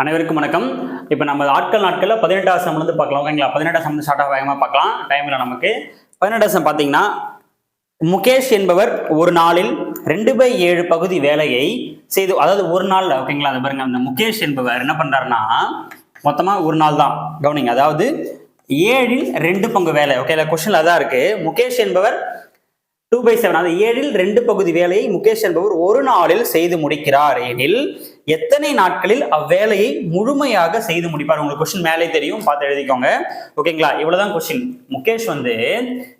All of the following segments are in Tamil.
அனைவருக்கும் வணக்கம். இப்போ நம்ம ஆட்கள் நாட்களில் பதினெட்டாவது சம் வந்து பார்க்கலாம். ஓகேங்களா? பதினெட்டாம் சம்பளம் ஸ்டார்ட் ஆக வேகமாக பார்க்கலாம். டைமில் நமக்கு பதினெட்டாம் சம் பார்த்தீங்கன்னா முகேஷ் என்பவர் ஒரு நாளில் ரெண்டு பை ஏழு பகுதி வேலையை செய்து அதாவது ஒரு நாளில் ஓகேங்களா? அது பாருங்க அந்த முகேஷ் என்பவர் என்ன பண்ணுறாருன்னா மொத்தமாக ஒரு நாள் தான். கவனிங்க அதாவது ஏழில் ரெண்டு பங்கு வேலை. ஓகேங்களா? கொஸ்டின்ல அதான் இருக்கு. முகேஷ் என்பவர் டூ பை செவன் அதாவது ஏழில் ரெண்டு பகுதி வேலையை முகேஷ் என்பவர் ஒரு நாளில் செய்து முடிக்கிறார். எனில் எத்தனை நாட்களில் அவ்வேலையை முழுமையாக செய்து முடிப்பார்? உங்களுக்கு கொஸ்டின் மேலே தெரியும் பார்த்து எழுதிக்கோங்க. ஓகேங்களா இவ்வளவுதான் கொஸ்டின் முகேஷ் வந்து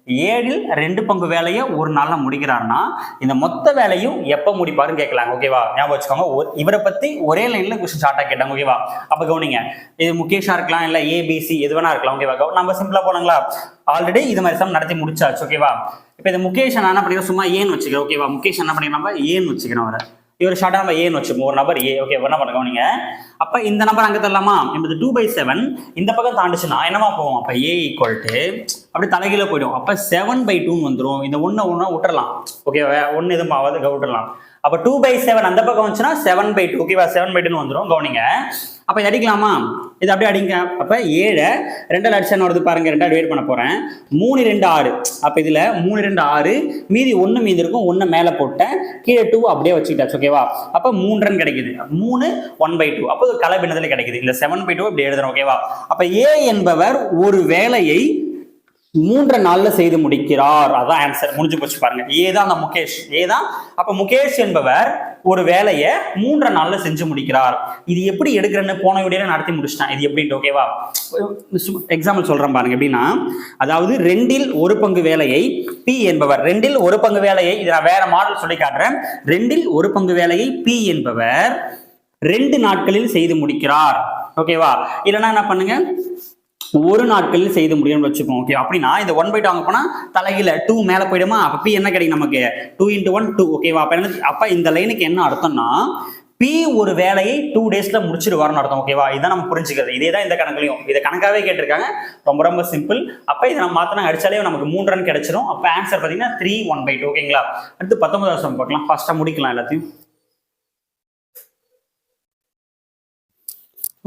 ஏழில் ரெண்டு பங்கு வேலையை ஒரு நாள்ல முடிக்கிறார்னா இந்த மொத்த வேலையும் எப்போ முடிப்பாருன்னு கேட்கலாங்க. ஓகேவா ஞாபகம் வச்சுக்கோங்க. ஒரு- இவரை பத்தி ஒரே லைன்ல கொஸ்டின் ஷார்ட்டா கேட்டாங்க ஓகேவா அப்ப கவனிங்க. இது முகேஷா இருக்கலாம் இல்ல ஏபிசி எது வேணா இருக்கலாம். ஓகேவா நம்ம சிம்பிளா போனாங்களா ஆல்ரெடி இது மாதிரி சம் நடத்தி முடிச்சாச்சு. ஓகேவா இப்போ இந்த முகேஷ் நான் என்ன பண்ணிக்கிறேன்? சும்மா ஏன்னு வச்சுக்கிறேன். ஓகேவா முகேஷ் என்ன பண்ணிக்கிறோம் ஏன்னு வச்சுக்கிறோம் அவரை. இவர் ஷார்ட்டாக நம்ம ஏன்னு வச்சுப்போம் ஒரு நம்பர் ஏ ஓகே என்ன பண்ணுங்க நீங்க அப்போ இந்த நம்பர் அங்கே தரலாமா? என்பது டூ பை செவன் இந்த பக்கம் தாண்டுச்சுன்னா என்னமா போவோம்? அப்போ ஏ ஈக்குவல் டு அப்படி தலைகீழ போயிடும். அப்போ செவன் பை டூன்னு வந்துடும் இந்த ஒன்று ஒன்று விட்டுறலாம். ஓகே ஒன்று எதுவும் ஆகாது விட்டுறலாம். அப்போ டூ பை செவன் அந்த பக்கம் வந்துச்சுன்னா செவன் பை டூ ஓகேவா செவன் பை டூன்னு வந்துடும் கவனிங்க. அப்போ இது அடிக்கலாமா? இது அப்படியே அடிங்க. அப்போ ஏழை ரெண்டாவது அடிச்சா வருது பாருங்க. ரெண்டாவது டிவைட் பண்ண போகிறேன் மூணு ரெண்டு ஆறு. அப்போ இதில் மூணு ரெண்டு ஆறு. மீதி ஒன்று மீதி இருக்கும். ஒன்று மேலே போட்டேன். கீழே டூ அப்படியே வச்சுக்கிட்டாச்சு. ஓகேவா அப்போ மூன்றுன்னு ரன் கிடைக்குது. மூணு ஒன் பை டூ அப்போ கலப்பினத்தில் கிடைக்குது. இந்த செவன் பை டூ இப்படி எழுதுறோம் ஓகேவா அப்போ ஏ என்பவர் ஒரு வேலையை மூன்று நாள்ல செய்து முடிக்கிறார். அதான் ஆன்சர் முடிஞ்சு போச்சு பாருங்க. ஏதான் அந்த முகேஷ். ஏதான் அப்ப முகேஷ் என்பவர் ஒரு வேலையை மூன்று நாள்ல செஞ்சு முடிக்கிறார். இது எப்படி எடுக்கிறேன்னு போன வீடியோ நடத்தி முடிச்சிட்டேன். இது எப்படின்ட்டு ஓகேவா எக்ஸாம்பிள் சொல்றேன் பாருங்க. எப்படின்னா அதாவது ரெண்டில் ஒரு பங்கு வேலையை பி என்பவர் ரெண்டில் ஒரு பங்கு வேலையை இதை நான் வேற மாடல் சொல்லி காட்டுறேன். ரெண்டில் ஒரு பங்கு வேலையை பி என்பவர் ரெண்டு நாட்களில் செய்து முடிக்கிறார். ஓகேவா இல்லைன்னா என்ன பண்ணுங்க? ஒரு நாட்களில் செய்து முடியும்னு வச்சுப்போம் ஓகே அப்படின்னா இந்த ஒன் பை டூ அங்கே போனால் தலையில் டூ மேலே போயிடுமா? அப்போ பி என்ன கிடைக்கும் நமக்கு? டூ இன்ட்டு ஒன் டூ ஓகேவா அப்போ என்ன அப்போ இந்த லைனுக்கு என்ன அர்த்தம்னா பி ஒரு வேலையை டூ டேஸ்ல முடிச்சிருவாருன்னு அர்த்தம் ஓகேவா இதான் நம்ம புரிஞ்சுக்கிறது. இதே தான் இந்த கணக்குலையும். இதை கணக்காகவே கேட்டிருக்காங்க. ரொம்ப ரொம்ப சிம்பிள் அப்போ இதை நம்ம மாத்தினா அடிச்சாலே நமக்கு மூன்று ரன் கிடைச்சிரும். அப்போ ஆன்சர் பார்த்தீங்கன்னா த்ரீ ஒன் பை டூ ஓகேங்களா அடுத்து பத்தொன்பதாவது பார்க்கலாம். ஃபர்ஸ்ட்டாக முடிக்கலாம் எல்லாத்தையும்.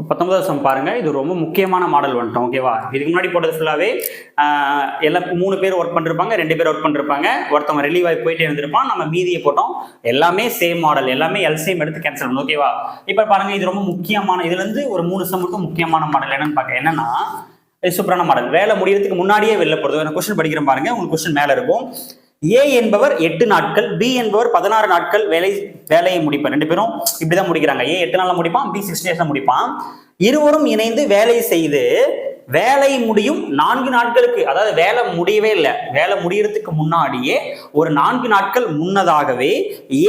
பத்தொன்பதாவது சம் பாருங்கள் இது ரொம்ப முக்கியமான மாடல் வந்துட்டோம் ஓகேவா இதுக்கு முன்னாடி போட்டது ஃபுல்லாகவே எல்லா எல்லாம் மூணு பேர் ஒர்க் பண்ணிருப்பாங்க ரெண்டு பேர் ஒர்க் பண்ணிருப்பாங்க. ஒருத்தவங்க ரிலீவ் ஆகி போயிட்டே இருந்திருப்பான். நம்ம மீதியை போட்டோம். எல்லாமே சேம் மாடல் எல்லாமே எல்சேம் எடுத்து கேன்சல் பண்ணணும் ஓகேவா இப்போ பாருங்கள் இது ரொம்ப முக்கியமான இதுலேருந்து ஒரு மூணு சம் மட்டும் முக்கியமான மாடல் என்னன்னு பார்க்க என்னன்னா இது சூப்பரான மாடல் வேலை முடியறதுக்கு முன்னாடியே வெளில போகிறது நான் கொஸ்டின் படிக்கிறேன் பாருங்க. உங்களுக்கு கொஸ்டின் மேலே இருக்கும். ஏ என்பவர் எட்டு நாட்கள் பி என்பவர் பதினாறு நாட்கள் வேலை வேலையை முடிப்பார். ரெண்டு பேரும் இப்படிதான் முடிக்கிறாங்க. ஏ எட்டு நாள்ல முடிப்பான் பி சிக்ஸ் டேஸ்ல முடிப்பான். இருவரும் இணைந்து வேலை செய்து வேலை முடியும் நான்கு நாட்களுக்கு. அதாவது வேலை முடியவே இல்லை. வேலை முடியறதுக்கு முன்னாடியே ஒரு நான்கு நாட்கள் முன்னதாகவே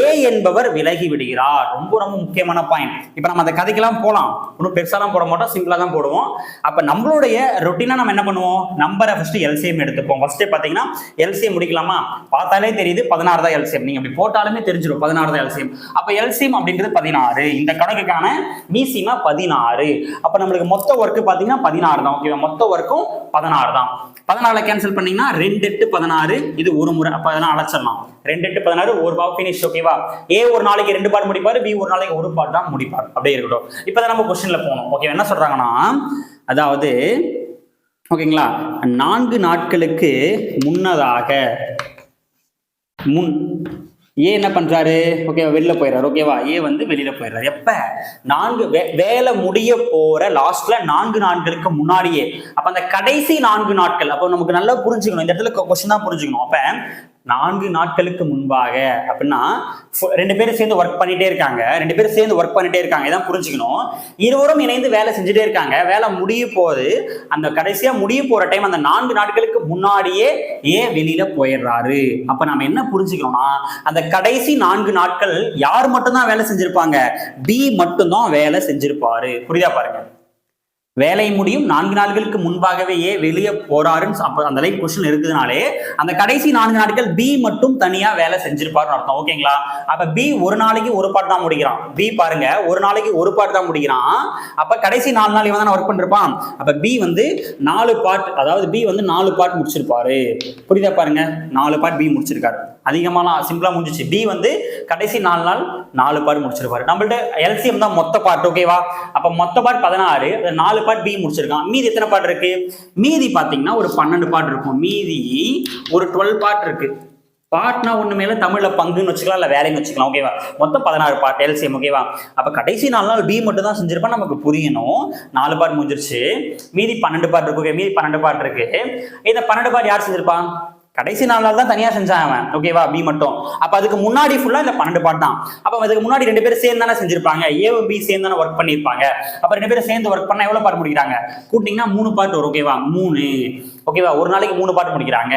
ஏ என்பவர் விலகி விடுகிறார். ரொம்ப ரொம்ப முக்கியமான பாயிண்ட் இப்போ நம்ம அந்த கதைக்கெல்லாம் போகலாம் ஒன்றும் பெருசாலாம் போட மாட்டோம். சிம்பிளாக தான் போடுவோம். அப்போ நம்மளுடைய ரொட்டீனாக நம்ம என்ன பண்ணுவோம்? நம்பரை ஃபர்ஸ்ட் எல்சிஎம் எடுத்துப்போம். ஃபர்ஸ்டே பார்த்தீங்கன்னா எல்சிஎம் முடிக்கலாமா? பார்த்தாலே தெரியுது பதினாறு தான் எல்சிஎம் நீங்கள் அப்படி போட்டாலுமே தெரிஞ்சிடும் பதினாறு தான் எல்சிஎம் அப்போ எல்சிஎம் அப்படிங்கிறது பதினாறு. இந்த கணக்குக்கான மீசிமா பதினாறு. அப்போ நம்மளுக்கு மொத்த ஒர்க்கு பார்த்தீங்கன்னா பதினாறு தான். இவன் மொத்த ஒர்க்கும் பதினாறு தான். பதினாறுல கேன்சல் பண்ணீங்கன்னா ரெண்டு எட்டு பதினாறு இது ஒரு முறை. அப்போ அதெல்லாம் அழைச்சிடலாம். ரெண்டு எட்டு பதினாறு ஒரு பார் ஃபினிஷ் ஓகேவா ஏ ஒரு நாளைக்கு ரெண்டு பாட் முடிப்பாரு பி ஒரு நாளைக்கு ஒரு பாட் தான் முடிப்பார். அப்படியே இருக்கட்டும். இப்போ தான் நம்ம கொஸ்டின்ல போகணும். ஓகே என்ன சொல்றாங்கன்னா அதாவது ஓகேங்களா நான்கு நாட்களுக்கு முன்னதாக முன் ஏ என்ன பண்றாரு? ஓகேவா வெளில போயிடுறாரு. ஓகேவா ஏ வந்து வெளியில போயிடுறாரு. எப்ப? நான்கு வே- வேலை முடிய போற லாஸ்ட்ல நான்கு நாட்களுக்கு முன்னாடியே. அப்ப அந்த கடைசி நான்கு நாட்கள் அப்போ நமக்கு நல்லா புரிஞ்சுக்கணும். இந்த இடத்துல கொஸ்டின் தான் புரிஞ்சுக்கணும். அப்ப நான்கு நாட்களுக்கு முன்பாக அப்படின்னா ரெண்டு பேரும் சேர்ந்து ஒர்க் பண்ணிட்டே இருக்காங்க. ரெண்டு பேரும் சேர்ந்து ஒர்க் பண்ணிட்டே இருக்காங்க. இதான் புரிஞ்சுக்கணும். இருவரும் இணைந்து வேலை செஞ்சுட்டே இருக்காங்க. வேலை முடிய போது அந்த கடைசியா முடிய போற டைம் அந்த நான்கு நாட்களுக்கு முன்னாடியே ஏன் வெளியில போயிடுறாரு? அப்ப நம்ம என்ன புரிஞ்சுக்கணும்னா அந்த கடைசி நான்கு நாட்கள் யார் மட்டும்தான் வேலை செஞ்சிருப்பாங்க? பி மட்டும்தான் வேலை செஞ்சிருப்பாரு. புரியுதா பாருங்க. வேலை முடியும். நான்கு நாட்களுக்கு முன்பாகவே ஏ வெளியே போறாருன்னு அப்ப அந்த லைன் கொஸ்டின் இருக்குதுனாலே அந்த கடைசி நான்கு நாட்கள் பி மட்டும் தனியா வேலை செஞ்சிருப்பாருன்னு அர்த்தம். ஓகேங்களா அப்ப பி ஒரு நாளைக்கு ஒரு பாட்டு தான் முடிக்கிறான். பி பாருங்க ஒரு நாளைக்கு ஒரு பாட்டு தான் முடிக்கிறான். அப்ப கடைசி நாலு நாள் இவன் தானே ஒர்க் பண்ணிருப்பான். அப்ப பி வந்து நாலு பாட் அதாவது பி வந்து நாலு பாட் முடிச்சிருப்பாரு. புரியுதா பாருங்க? நாலு பாட் பி முடிச்சிருக்காரு. அதிகமாலாம் சிம்பிளா முடிஞ்சிச்சு. பி வந்து கடைசி நாலு நாள் நாலு பார்ட் முடிச்சிருப்பாரு. நம்மள்ட்ட எல்சிஎம் தான் மொத்த பார்ட் ஓகேவா அப்ப மொத்த பார்ட் பதினாறு நாலு பார்ட் பி முடிச்சிருக்கான். மீதி எத்தனை பாட் இருக்கு? மீதி பாத்தீங்கன்னா ஒரு பன்னெண்டு பார்ட் இருக்கும். மீதி ஒரு டுவெல் பார்ட் இருக்கு. பார்ட்னா ஒண்ணு மேல தமிழ்ல பங்குன்னு வச்சுக்கலாம் இல்ல வேலைன்னு வச்சுக்கலாம் ஓகேவா மொத்தம் பதினாறு பார்ட் எல்சிஎம் ஓகேவா அப்ப கடைசி நாலு நாள் பி மட்டும் தான் செஞ்சிருப்பா நமக்கு புரியணும். நாலு பார்ட் முடிஞ்சிருச்சு. மீதி பன்னெண்டு பார்ட் இருக்கு மீதி பன்னெண்டு பார்ட் இருக்கு. இந்த பன்னெண்டு பாட் யார் செஞ்சிருப்பான் கடைசி நாலு நாள் தான் தனியா செஞ்சான் அவன். ஓகேவா பி மட்டும். அப்ப அதுக்கு முன்னாடி ஃபுல்லா இந்த பன்னெண்டு பார்ட் தான். அப்ப அதுக்கு முன்னாடி ரெண்டு பேரும் சேர்ந்து தானே செஞ்சிருப்பாங்க. ஏவும் பி சேர்ந்து தானே ஒர்க் பண்ணியிருப்பாங்க. அப்ப ரெண்டு பேரும் சேர்ந்து ஒர்க் பண்ணா எவ்வளவு பார்ட் முடிக்கிறாங்க? கூட்டிங்கன்னா மூணு பார்ட் வரும் ஓகேவா மூணு. ஓகேவா ஒரு நாளைக்கு மூணு பார்ட் முடிக்கிறாங்க.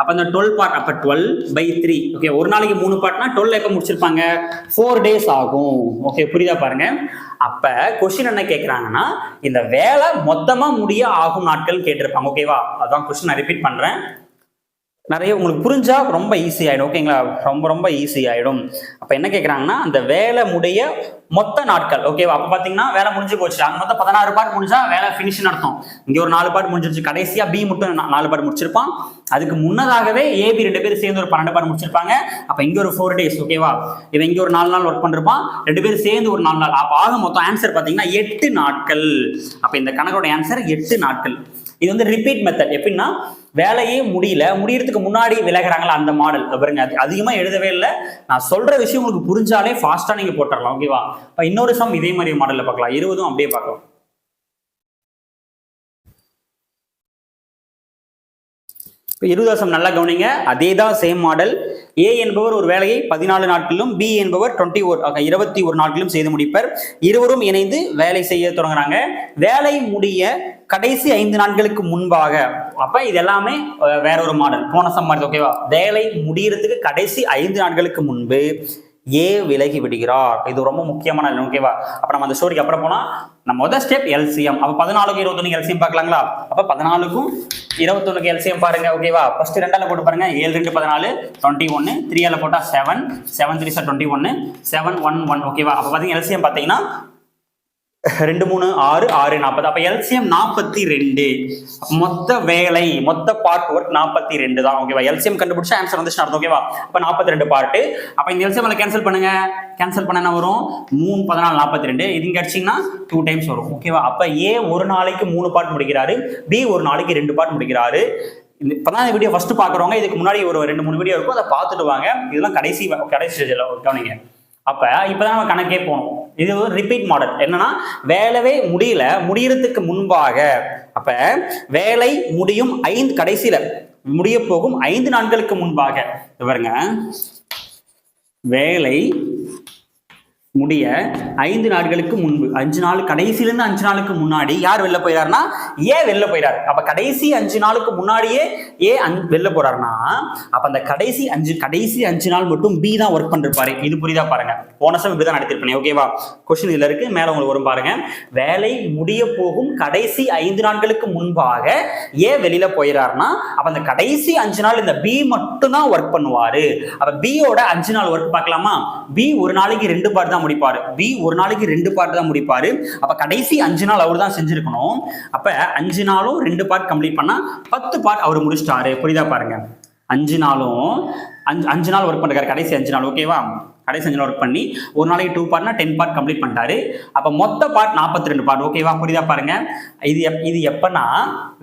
அப்ப இந்த டுவெல் பார்ட் அப்ப டுவெல் பை த்ரீ ஓகே ஒரு நாளைக்கு மூணு பார்ட்னா டுவெல் எப்ப முடிச்சிருப்பாங்க? ஃபோர் டேஸ் ஆகும். ஓகே புரியுதா பாருங்க? அப்ப கொஸ்டின் என்ன கேட்குறாங்கன்னா இந்த வேலை மொத்தமா முடிய ஆகும் நாட்கள் கேட்டிருப்பாங்க. ஓகேவா அதான் கொஸ்டின் நான் ரிப்பீட் பண்றேன். நிறைய உங்களுக்கு புரிஞ்சா ரொம்ப ஈஸி ஆயிடும் ஓகேங்களா ரொம்ப ரொம்ப ஈஸி ஆயிடும். அப்ப என்ன கேக்குறாங்கன்னா அந்த வேலை முடிய மொத்த நாட்கள் ஓகேவா அப்ப பாத்தீங்கன்னா வேலை முடிஞ்சு போச்சு. அங்க மொத்தம் பதினாறு பாட்டு முடிஞ்சா வேலை ஃபினிஷ் நடத்தும் இங்க ஒரு நாலு பாட்டு முடிஞ்சிருச்சு. கடைசியா பி மட்டும் நாலு பாட்டு முடிச்சிருப்பான். அதுக்கு முன்னதாகவே ஏபி ரெண்டு பேரும் சேர்ந்து ஒரு பன்னெண்டு பாட்டு முடிச்சிருப்பாங்க. அப்ப இங்க ஒரு ஃபோர் டேஸ் ஓகேவா இவன் இங்க ஒரு நாலு நாள் ஒர்க் பண்ணிருப்பான் ரெண்டு பேரும் சேர்ந்து ஒரு நாலு நாள். அப்ப ஆக மொத்தம் ஆன்சர் பாத்தீங்கன்னா எட்டு நாட்கள். அப்ப இந்த கணக்கோட ஆன்சர் எட்டு நாட்கள். இது வந்து ரிப்பீட் மெத்தட் எப்படின்னா வேலையே முடியல முடியறதுக்கு முன்னாடி விலகிறாங்களா அந்த மாடல் பாருங்க அது அதிகமா எழுதவே இல்லை. நான் சொல்ற விஷயம் உங்களுக்கு புரிஞ்சாலே ஃபாஸ்டா நீங்க போட்டுடலாம் ஓகேவா இப்போ இன்னொரு சம் இதே மாதிரி மாடல்ல பார்க்கலாம். இருபதும் அப்படியே பார்க்கலாம். இப்போ இருதாசம் நல்லா கவனிங்க. அதே தான் சேம் மாடல் ஏ என்பவர் ஒரு வேலையை பதினாலு நாட்களிலும் பி என்பவர் டுவெண்ட்டி ஒரு இருபத்தி ஒரு நாட்களிலும் செய்து முடிப்பர். இருவரும் இணைந்து வேலை செய்ய தொடங்குறாங்க. வேலை முடிய கடைசி ஐந்து நாட்களுக்கு முன்பாக அப்ப இது எல்லாமே வேற ஒரு மாடல் போன சம் மாதிரி ஓகேவா வேலை முடியறதுக்கு கடைசி ஐந்து நாட்களுக்கு முன்பு ஏ விலகி விடுகிறார். இது ரொம்ப முக்கியமான ஓகேவா அப்ப நம்ம அந்த ஸ்டோரிக்கு அப்புறம் போனா நம்ம முதல் ஸ்டெப் எல்சிஎம் அப்ப பதினாலுக்கு இருபத்தொன்னு எல்சிஎம் பார்க்கலாங்களா? அப்ப பதினாலுக்கும் இருபத்தொன்னுக்கு எல்சிஎம் பாருங்க ஓகேவா ஃபர்ஸ்ட் ரெண்டால போட்டு பாருங்க. ஏழு ரெண்டு பதினாலு டுவெண்ட்டி ஒன்னு த்ரீயால போட்டா seven seven three sir twenty ஒன்னு செவன் ஒன் ஒன் ஓகேவா அப்ப பாத்தீங்க எல்சிஎம் பாத்தீங்கன்னா ரெண்டு மூணு ஆறு ஆறு நாற்பது. அப்போ எல்சிஎம் நாற்பத்தி ரெண்டு. மொத்த வேலை மொத்த பார்ட் ஒர்க் நாற்பத்தி ரெண்டு தான். ஓகேவா எல்சிஎம் கண்டுபிடிச்சா ஆன்சர் வந்துச்சு அர்த்தம் ஓகேவா அப்போ நாற்பத்தி ரெண்டு பார்ட்டு அப்போ இந்த எல்சிஎம் கேன்சல் பண்ணுங்க. கேன்சல் பண்ண என்ன வரும்? மூணு பதினாலு நாற்பத்தி ரெண்டு. இது இங்க டூ டைம்ஸ் வரும் ஓகேவா அப்போ ஏ ஒரு நாளைக்கு மூணு பார்ட் முடிக்கிறாரு. பி ஒரு நாளைக்கு ரெண்டு பார்ட் முடிக்கிறாரு. இந்த இப்பதான் இந்த வீடியோ ஃபர்ஸ்ட் பார்க்குறவங்க இதுக்கு முன்னாடி ஒரு ரெண்டு மூணு வீடியோ இருக்கும். அதை பார்த்துட்டு வாங்க. இதெல்லாம் கடைசி கடைசி ஸ்டேஜில் கவனிங்க. இப்போ தான் நம்ம கணக்கே போகணும் இது ஒரு ரிப்பீட் மாடல் என்னன்னா வேலைவே முடியல முடியறதுக்கு முன்பாக. அப்ப வேலை முடியும் ஐந்து கடைசியில முடிய போகும் ஐந்து நாட்களுக்கு முன்பாக. பாருங்க. வேலை முடிய ஐந்து நாட்களுக்கு முன்பு அஞ்சு நாள் கடைசியிலேருந்து அஞ்சு நாளுக்கு முன்னாடி யார் வெளில போயிறாருன்னா ஏன் வெளில போயிறாரு. அப்ப கடைசி அஞ்சு நாளுக்கு முன்னாடியே ஏ அஞ் வெளில போறாருன்னா அப்போ அந்த கடைசி அஞ்சு கடைசி அஞ்சு நாள் மட்டும் பி தான் ஒர்க் பண்ணிருப்பாரு இது புரியுதா பாருங்க. போன சம் இப்படிதான் நடத்திருப்பேன் ஓகேவா கொஸ்டின் இதுல இருக்கு மேல உங்களுக்கு வரும் பாருங்க. வேலை முடிய போகும் கடைசி ஐந்து நாட்களுக்கு முன்பாக ஏன் வெளியில போயிறாருன்னா அப்ப அந்த கடைசி அஞ்சு நாள் இந்த பி மட்டும் தான் ஒர்க் பண்ணுவாரு. அப்ப பியோட அஞ்சு நாள் ஒர்க் பார்க்கலாமா? பி ஒரு நாளைக்கு ரெண்டு பார்ட் தான் முடிப்பாரு. பி ஒரு நாளைக்கு ரெண்டு பார்ட் தான் முடிப்பாரு. அப்ப கடைசி அஞ்சு நாள் அவர் தான் செஞ்சிருக்கணும். அப்ப அஞ்சு நாளும் ரெண்டு பார்ட் கம்ப்ளீட் பண்ணா பத்து பார்ட் அவர் முடிச்சிட்டாரு. புரியுதா பாருங்க. அஞ்சு நாளும் அஞ்சு அஞ்சு நாள் ஒர்க் பண்ணுறாரு கடைசி அஞ்சு நாள். ஓகேவா கடைசி ஒர்க் பண்ணி ஒரு நாளைக்கு டூ பார்ட்னா டென் பார்ட் கம்ப்ளீட் பண்ணிட்டாரு. அப்போ மொத்த பார்ட் நாற்பத்தி ரெண்டு பார்ட் ஓகேவா புரியுதா பாருங்க. இது எப் இது எப்பன்னா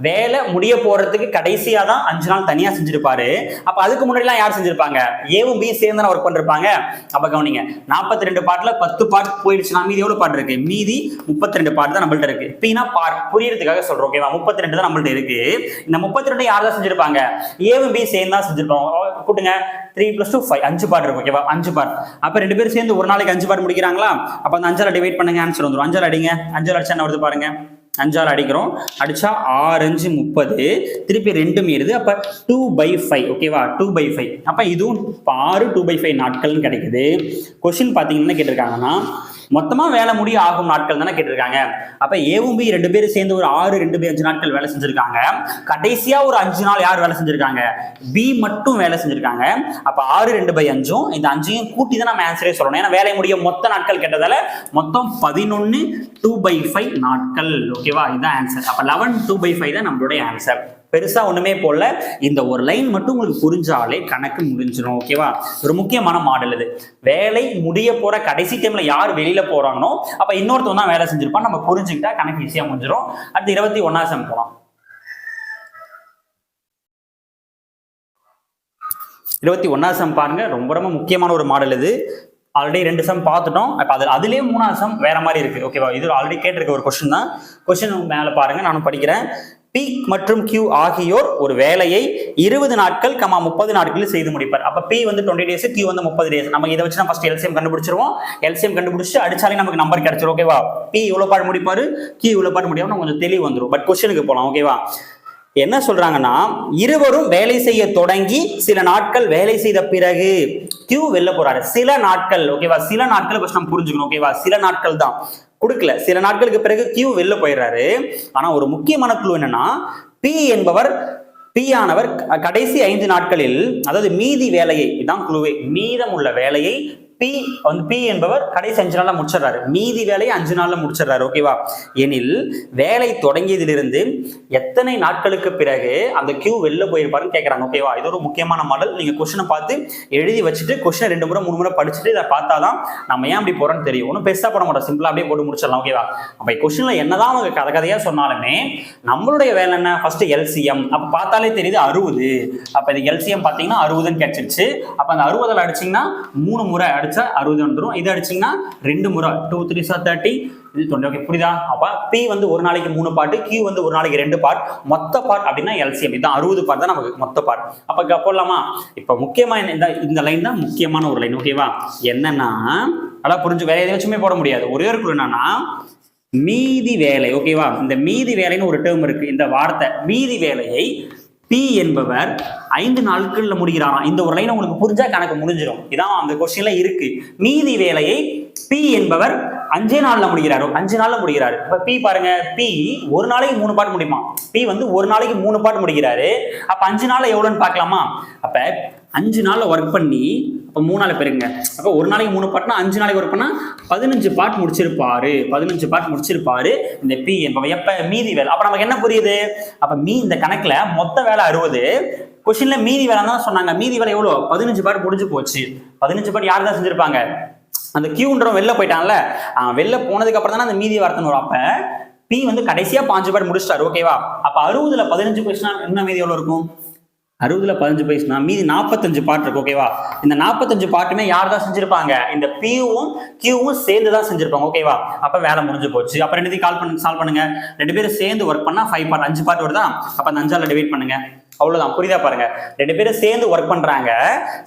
வேலை முடிய போறதுக்கு கடைசியாக தான் அஞ்சு நாள் தனியாக செஞ்சிருப்பாரு. அப்போ அதுக்கு முன்னாடிலாம் யார் செஞ்சிருப்பாங்க? ஏவும் பி சேர்ந்து தான் ஒர்க் பண்ணிருப்பாங்க. அப்போ கவனிங்க நாற்பத்தி ரெண்டு பார்ட்ல பத்து பார்ட் போயிடுச்சுன்னா மீதி எவ்வளோ பார்ட் இருக்கு? மீதி முப்பத்தி ரெண்டு பார்ட் தான் நம்மள்ட்ட இருக்கு. பின்னா பார்ட் புரியறதுக்காக சொல்கிறோம் ஓகேவா முப்பத்தி ரெண்டு தான் நம்மள்ட்ட இருக்கு. இந்த முப்பத்தி ரெண்டு யார் தான் செஞ்சிருப்பாங்க? ஏவும் பி சேர்ந்து தான் செஞ்சிருப்பாங்க கூட்டுங்க. த்ரீ பிளஸ் டூ ஃபைவ் அஞ்சு பார்ட் இருக்கும் ஓகேவா அஞ்சு பாட். அப்போ ரெண்டு பேரும் சேர்ந்து ஒரு நாளைக்கு அஞ்சு பாட் முடிக்கிறாங்களா? அப்போ அந்த அஞ்சாறு டிவைட் பண்ணுங்க ஆன்சர் வந்துடும் அஞ்சால் அடிங்க. அஞ்சால் அடிச்சா என்ன வருது பாருங்க. அஞ்சால் அடிக்கிறோம். அடிச்சா ஆறு அஞ்சு முப்பது. திருப்பி ரெண்டு மீறுது. அப்போ டூ பை ஃபைவ் ஓகேவா டூ பை ஃபைவ் அப்போ இதுவும் ஆறு டூ பை ஃபைவ் நாட்கள்னு கிடைக்குது. கொஸ்டின் பார்த்தீங்கன்னா கேட்டிருக்காங்கன்னா மொத்தமா வேலை முடிய ஆகும் நாட்கள் தானே கேட்டிருக்காங்க. அப்ப ஏவும் பி ரெண்டு பேரும் சேர்ந்து ஒரு ஆறு ரெண்டு பை அஞ்சு நாட்கள் வேலை செஞ்சிருக்காங்க. கடைசியா ஒரு அஞ்சு நாள் யார் வேலை செஞ்சிருக்காங்க? பி மட்டும் வேலை செஞ்சிருக்காங்க. அப்ப ஆறு ரெண்டு பை அஞ்சும் இந்த அஞ்சையும் கூட்டி தான் நம்ம ஆன்சரே சொல்லணும். ஏன்னா வேலை முடிய மொத்த நாட்கள் கேட்டதால மொத்தம் பதினொன்னு டூ பை ஃபைவ் நாட்கள். ஓகேவா இதுதான் ஆன்சர் அப்ப லெவன் டூ பை ஃபைவ் தான் நம்மளுடைய ஆன்சர் பெருசா ஒண்ணுமே போடல. இந்த ஒரு லைன் மட்டும் உங்களுக்கு புரிஞ்சாலே கணக்கு முடிஞ்சிடும் ஓகேவா ஒரு முக்கியமான மாடல் இது. வேலை முடிய போற கடைசி டைம்ல யார் வெளியில போறாங்களோ அப்ப இன்னொருத்தவங்க தான் வேலை செஞ்சிருப்பான் நம்ம புரிஞ்சுக்கிட்டா கணக்கு ஈஸியா முடிஞ்சிடும் அடுத்து இருபத்தி ஒன்னாம் சம் போலாம். இருபத்தி ஒன்னாம் சம் பாருங்க. ரொம்ப ரொம்ப முக்கியமான ஒரு மாடல் இது. ஆல்ரெடி ரெண்டு சம் பார்த்துட்டோம். இப்போ அது அதுலேயே மூணாவது சம் வேற மாதிரி இருக்கு. ஓகேவா இது ஆல்ரெடி கேட்டிருக்க ஒரு கொஸ்டின் தான். கொஸ்டின் மேலே பாருங்க. நானும் படிக்கிறேன். பி மற்றும் கியூ ஆகியோர் ஒரு வேலையை இருபது நாட்கள் கமா முப்பது நாட்களில் செய்து முடிப்பார். அப்ப பி வந்து டுவெண்ட்டி டேஸ் கியூ வந்து முப்பது டேஸ் நம்ம இதை வச்சு ஃபர்ஸ்ட் எல்சிஎம் கண்டுபிடிச்சிருவோம். எல்சிஎம் கண்டுபிடிச்சு அடிச்சாலே நமக்கு நம்பர் கிடைச்சிரும் ஓகேவா பி இவ்வளவு பாடு முடிப்பாரு கியூ இவ்வளவு பாடு முடியாமல் கொஞ்சம் தெளிவு வந்துடும் பட் கொஸ்டினுக்கு போலாம் ஓகேவா என்ன சொல்றாங்கன்னா இருவரும் வேலை செய்ய தொடங்கி சில நாட்கள் வேலை செய்த பிறகு கியூ வெளில போறாரு. சில நாட்கள் ஓகேவா சில நாட்கள் ஃபஸ்ட் நம்ம புரிஞ்சுக்கணும் ஓகேவா சில நாட்கள் தான். கொடுக்கல. சில நாட்களுக்கு பிறகு கியூ வெளில போயிடுறாரு. ஆனா ஒரு முக்கியமான குழு என்னன்னா பி என்பவர் பி ஆனவர் கடைசி ஐந்து நாட்களில் அதாவது மீதி வேலையை இதான் குழுவே மீதம் உள்ள வேலையை பி வந்து பி என்பவர் கடைசி அஞ்சு நாளில் முடிச்சிடுறாரு. மீதி வேலையை அஞ்சு நாளில் முடிச்சிடுறாரு. ஓகேவா எனில் வேலை தொடங்கியதிலிருந்து எத்தனை நாட்களுக்கு பிறகு அந்த கியூ வெளில போயிருப்பாருன்னு கேட்குறாங்க ஓகேவா இது ஒரு முக்கியமான மாடல் நீங்கள் கொஷனை பார்த்து எழுதி வச்சுட்டு கொஷனை ரெண்டு முறை மூணு முறை படிச்சுட்டு இதை பார்த்தாதான் நம்ம ஏன் அப்படி போகிறோன்னு தெரியும். ஒன்றும் பெருசாக போட மாட்டோம். சிம்பிளாக அப்படியே போட்டு முடிச்சிடலாம். ஓகேவா அப்போ கொஸ்டின்ல என்னதான் அவங்க கதை கதையாக சொன்னாலுமே நம்மளுடைய வேலை என்ன? ஃபஸ்ட்டு எல்சிஎம் அப்போ பார்த்தாலே தெரியுது அறுபது. அப்போ இது எல்சிஎம் பார்த்தீங்கன்னா அறுபதுன்னு கிடைச்சிருச்சு அப்போ அந்த அறுபதில் அடிச்சீங்கன்னா மூணு முறை அடிச்சா அறுபது வந்துடும் இது அடிச்சிங்கன்னா ரெண்டு முறை. டூ த்ரீ சார் தேர்ட்டி இது டுவெண்ட்டி ஓகே புரியுதா? அப்போ பி வந்து ஒரு நாளைக்கு மூணு பாட்டு கியூ வந்து ஒரு நாளைக்கு ரெண்டு பார்ட் மொத்த பார்ட் அப்படின்னா எல்சிஎம் இதுதான் அறுபது பார்ட் தான் நமக்கு மொத்த பார்ட் அப்போ கப்போலாமா போடலாமா? முக்கியமாக என்ன- இந்த இந்த லைன் தான் முக்கியமான ஒரு லைன் ஓகேவா என்னன்னா நல்லா புரிஞ்சு வேற எதாச்சுமே போட முடியாது. ஒரே ஒரு குழு என்னன்னா மீதி வேலை ஓகேவா இந்த மீதி வேலைன்னு ஒரு டேர்ம் இருக்கு. இந்த வார்த்தை மீதி வேலையை பி என்பவர் ஐந்து நாட்களில் முடிகிறாராம். இந்த ஒரு லைன் உங்களுக்கு புரிஞ்சா கணக்கு முடிஞ்சிடும் இதான் அந்த கொஸ்டின்ல இருக்கு. மீதி வேலையை பி என்பவர் அஞ்சே நாள்ல முடிகிறாரோ? அஞ்சு நாள்ல முடிகிறாரு. இப்ப பி பாருங்க. பி ஒரு நாளைக்கு மூணு பாட்டு முடியுமா? பி வந்து ஒரு நாளைக்கு மூணு பாட்டு முடிக்கிறாரு அப்ப அஞ்சு நாள்ல எவ்வளவுன்னு பார்க்கலாமா? அப்ப அஞ்சு நாள்ல ஒர்க் பண்ணி இப்போ மூணு நாள் பெருங்க. அப்போ ஒரு நாளைக்கு மூணு பாட்டுனா அஞ்சு நாளைக்கு ஒரு பண்ணா பதினஞ்சு பாட்டு முடிச்சிருப்பாரு. பதினஞ்சு பாட்டு முடிச்சிருப்பாரு. இந்த பி என்பவன் எப்ப மீதி வேலை அப்ப நமக்கு என்ன புரியுது? அப்ப மீ இந்த கணக்குல மொத்த வேலை அறுபது. கொஷினில் மீதி வேலை தான் சொன்னாங்க. மீதி வேலை எவ்வளவு பதினஞ்சு பாட்டு முடிஞ்சு போச்சு. பதினஞ்சு பாட்டு யார் தான் செஞ்சிருப்பாங்க? அந்த கியூன்றவன் வெளில போயிட்டான்ல. அவன் வெளில போனதுக்கு அப்புறம் தானே அந்த மீதி வார்த்தைன்னு வரும். அப்ப பி வந்து கடைசியா பாஞ்சு பாட்டு முடிச்சிட்டாரு. ஓகேவா அப்ப அறுபதுல பதினஞ்சு போயிடுச்சுன்னா என்ன மீதி எவ்வளவு இருக்கும்? அறுபதுல பதினஞ்சு பைசா மீதி நாற்பத்தஞ்சு பாட்டு இருக்கு ஓகேவா இந்த நாற்பத்தஞ்சு பாட்டுமே யார் தான் செஞ்சிருப்பாங்க? இந்த பியூவும் கியூவும் சேர்ந்து தான் செஞ்சிருப்பாங்க ஓகேவா அப்ப வேலை முடிஞ்சு போச்சு. அப்ப ரெண்டுத்தையும் கால் பண்ணி சால்வ் பண்ணுங்க. ரெண்டு பேரும் சேர்ந்து ஒர்க் பண்ணா ஃபைவ் பார்ட் அஞ்சு பார்ட் வருதா? அப்ப அந்த அஞ்சால டிவைட் பண்ணுங்க. அவ்வளவுதான். புரியுதா பாருங்க? ரெண்டு பேரும் சேர்ந்து ஒர்க் பண்றாங்க.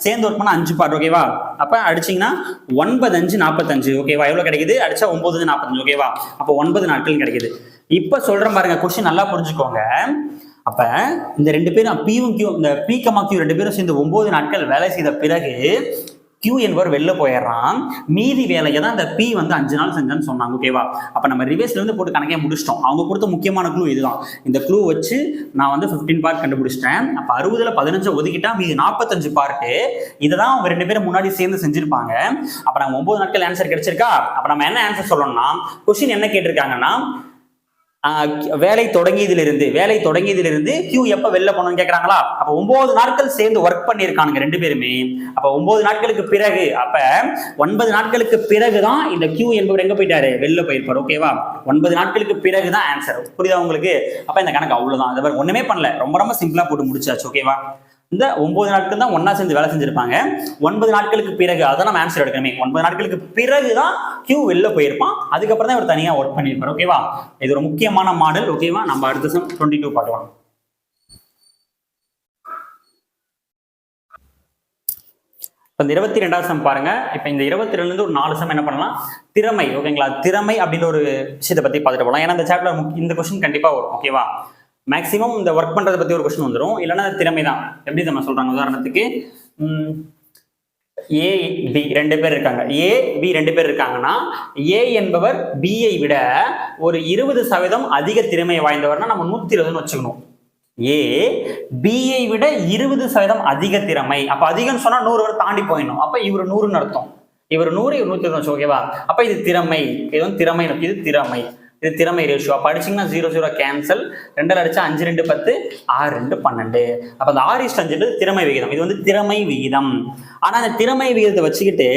சேர்ந்து ஒர்க் பண்ணா அஞ்சு பார்ட் ஓகேவா அப்ப அடிச்சீங்கன்னா ஒன்பது அஞ்சு நாற்பத்தஞ்சு ஓகேவா எவ்வளவு கிடைக்குது? அடிச்சா ஒன்பது நாற்பத்தஞ்சு ஓகேவா அப்ப ஒன்பது நாட்கள் கிடைக்குது. இப்ப சொல்றேன் பாருங்க கொஸ்டின் நல்லா புரிஞ்சுக்கோங்க. அப்ப இந்த ரெண்டு பேரும் பியும் கியூ இந்த பி கமா கியூ ரெண்டு பேரும் சேர்ந்து ஒன்பது நாட்கள் வேலை செய்த பிறகு கியூ என்பவர் வெளில போயிடுறான். மீதி வேலையை தான் இந்த பி வந்து அஞ்சு நாள் செஞ்சான்னு சொன்னாங்க ஓகேவா அப்ப நம்ம ரிவேஸ்ல இருந்து போட்டு கணக்கே முடிச்சிட்டோம். அவங்க கொடுத்த முக்கியமான க்ளூ இதுதான். இந்த க்ளூ வச்சு நான் வந்து 15 பார்ட் கண்டுபிடிச்சிட்டேன். அப்ப அறுபதுல பதினஞ்சு ஒதுக்கிட்டா மீதி நாற்பத்தஞ்சு பார்ட்டு இதை தான் அவங்க ரெண்டு பேரும் முன்னாடி சேர்ந்து செஞ்சிருப்பாங்க. அப்ப நம்ம ஒன்பது நாட்கள் ஆன்சர் கிடைச்சிருக்கா? அப்ப நம்ம என்ன ஆன்சர் சொல்லணும்னா கொஸ்டின் என்ன கேட்டிருக்காங்கன்னா வேலை தொடங்கியதிலிருந்து வேலை தொடங்கியதிலிருந்து கியூ எப்ப வெளில போனோம்னு கேக்குறாங்களா? அப்ப ஒன்பது நாட்கள் சேர்ந்து ஒர்க் பண்ணியிருக்கானுங்க ரெண்டு பேருமே. அப்ப ஒன்பது நாட்களுக்கு பிறகு அப்ப ஒன்பது நாட்களுக்கு பிறகுதான் இந்த கியூ என்பவர் எங்க போயிட்டாரு? வெளில போயிருப்பார் ஓகேவா ஒன்பது நாட்களுக்கு பிறகுதான் ஆன்சர் புரியுதா உங்களுக்கு? அப்ப இந்த கணக்கு அவ்வளவுதான். அது பாருங்க, ஒண்ணுமே பண்ணல. ரொம்ப ரொம்ப சிம்பிளா போட்டு முடிச்சாச்சு ஓகேவா இந்த ஒன்பது நாட்கள் தான் ஒன்னா சேர்ந்து வேலை செஞ்சிருப்பாங்க. ஒன்பது நாட்களுக்கு பிறகு அதான் நம்ம ஆன்சர் எடுக்கணுமே. ஒன்பது நாட்களுக்கு பிறகு தான் கியூ வெளில போயிருப்பான். அதுக்கப்புறம் தான் இவர் தனியா ஒர்க் பண்ணியிருப்பார் ஓகேவா இது ஒரு முக்கியமான மாடல் ஓகேவா நம்ம அடுத்த சம் டுவெண்ட்டி டூ பார்க்கலாம். இப்போ இந்த இருபத்தி ரெண்டாவது சம் பாருங்க. இப்போ இந்த இருபத்தி ரெண்டுலேருந்து ஒரு நாலு சம் என்ன பண்ணலாம்? திறமை ஓகேங்களா திறமை அப்படின்ற ஒரு விஷயத்தை பத்தி பார்த்துட்டு போகலாம் ஏன்னா இந்த சாப்டர் இந்த கொஸ்டின் கண்டிப்பாக வரும் ஓகேவா மேக்ஸிமம் இந்த ஒர்க் பண்றதை பத்தி ஒரு கொஸ்டின் வந்துடும் இல்லைன்னா திறமை தான் எப்படி நம்ம சொல்றாங்க? உதாரணத்துக்கு ஏ பி ரெண்டு பேர் இருக்காங்க. ஏ பி ரெண்டு பேர் இருக்காங்கன்னா ஏ என்பவர் பியை விட ஒரு இருபது சதவீதம் அதிக திறமை வாய்ந்தவர்னா நம்ம நூத்தி இருபதுன்னு வச்சுக்கணும். ஏ பிஐ விட இருபது சதவீதம் அதிக திறமை. அப்ப அதிகம்னு சொன்னா நூறு வரை தாண்டி போயிடணும். அப்ப இவர் நூறுன்னு அர்த்தம். இவர் நூறு இவர் நூத்தி இருபது ஓகேவா அப்ப இது திறமை. இது வந்து திறமை இது திறமை. இது திறமை ரேஷியோ அப்போ அடிச்சிங்கன்னா ஜீரோ ஜீரோ கேன்சல் ரெண்டில் அடிச்சா அஞ்சு ரெண்டு பத்து ஆறு ரெண்டு பன்னெண்டு. அப்போ அந்த ஆறு இஸ்ட் அஞ்சுன்றது திறமை விகிதம். இது வந்து திறமை விகிதம். ஆனால் அந்த திறமை விகிதத்தை வச்சுக்கிட்டு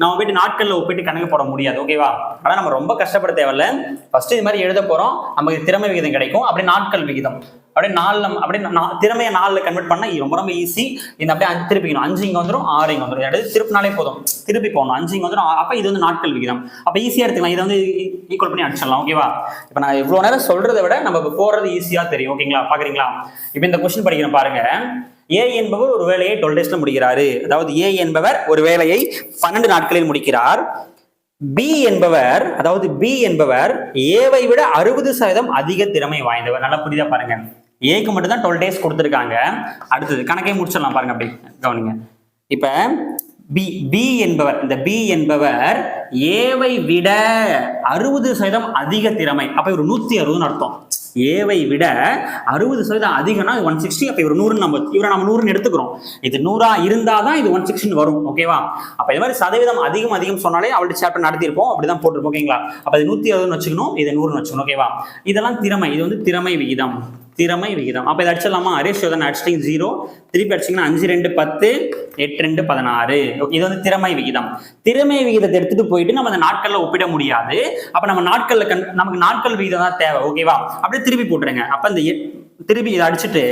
நம்ம போயிட்டு நாட்களில் ஒப்பிட்டு கணக்கு போட முடியாது. ஓகேவா ஆனால் நம்ம ரொம்ப கஷ்டப்பட தேவையில்ல. ஃபர்ஸ்ட் இது மாதிரி எழுத போகிறோம் நமக்கு திறமை விகிதம் கிடைக்கும். அப்படியே நாட்கள் விகிதம். அப்படியே நாலில் அப்படியே திறமையை நாலுல கன்வெர்ட் பண்ணா ரொம்ப ரொம்ப ஈஸி இந்த அப்படியே அஞ்சு திருப்பிக்கணும். அஞ்சு இங்க வந்துடும் ஆறு இங்கே வந்துடும் எடுத்து திருப்பினாலே போதும். திருப்பி போகணும். அஞ்சு இங்க வந்துடும் அப்போ இது வந்து நாட்கள் விகிதம். அப்போ ஈஸியாக எடுத்துக்கலாம். இதை வந்து ஈக்குவல் பண்ணி அடிச்சிடலாம். ஓகேவா இப்போ நான் இவ்வளோ நேரம் சொல்றதை விட நம்ம போறது ஈஸியா ஈஸியாக தெரியும். ஓகேங்களா பாக்குறீங்களா? இப்போ இந்த கொஸ்டின் படிக்கிறேன் பாருங்க. ஏ என்பவர் ஒரு வேலையை டுவெல் டேஸ்ல முடிக்கிறாரு. அதாவது ஏ என்பவர் ஒரு வேலையை பன்னெண்டு நாட்களில் முடிக்கிறார். பி என்பவர் அதாவது பி என்பவர் ஏவை விட அறுபது சதவீதம் அதிக திறமை வாய்ந்தவர். நல்லா புரியுதா பாருங்க. ஏக்கு மட்டும் தான் டுவெல் டேஸ் கொடுத்துருக்காங்க. அடுத்தது கணக்கை முடிச்சிடலாம் பாருங்க அப்படி. கவனிங்க. இப்ப பி பி என்பவர் இந்த பி என்பவர் ஏவை விட அறுபது சதவீதம் அதிக திறமை. அப்ப இவர் நூத்தி அறுபதுன்னு அர்த்தம். ஏவை விட அறுபது சதவீதம் அதிகம்னா ஒன் சிக்ஸ்டி அப்போ இவர் நூறுன்னு நம்ம இவரை நம்ம நூறுன்னு எடுத்துக்கிறோம். இது நூறா இருந்தால் தான் இது ஒன் சிக்ஸ்டின் வரும். ஓகேவா அப்போ இது மாதிரி சதவீதம் அதிகம் அதிகம் சொன்னாலே அவள்கிட்ட சாப்டர் நடத்தியிருப்போம். அப்படி தான் போட்டிருப்போம் ஓகேங்களா அப்போ இது நூற்றி அறுபதுன்னு வச்சுக்கணும் இது நூறுன்னு வச்சுக்கணும் ஓகேவா இதெல்லாம் திறமை. இது வந்து திறமை விகிதம். திறமை விகிதம். அப்போ இதை அடிச்சிடலாமா? ரேஷியோ தானே அடிச்சிட்டிங்க ஜீரோ திருப்பி அடிச்சிங்கன்னா அஞ்சு ரெண்டு பத்து எட்டு ரெண்டு பதினாறு. இது வந்து திறமை விகிதம். திறமை விகிதத்தை எடுத்துட்டு போயிட்டு நம்ம அந்த நாட்களில் ஒப்பிட முடியாது. அப்போ நம்ம நாட்களில் கண் நமக்கு நாட்கள் விகிதம் தான் தேவை. ஓகேவா அப்படியே திருப்பி போட்டுருங்க. அப்போ இந்த எட்- திருப்பி இதை அடிச்சுட்டு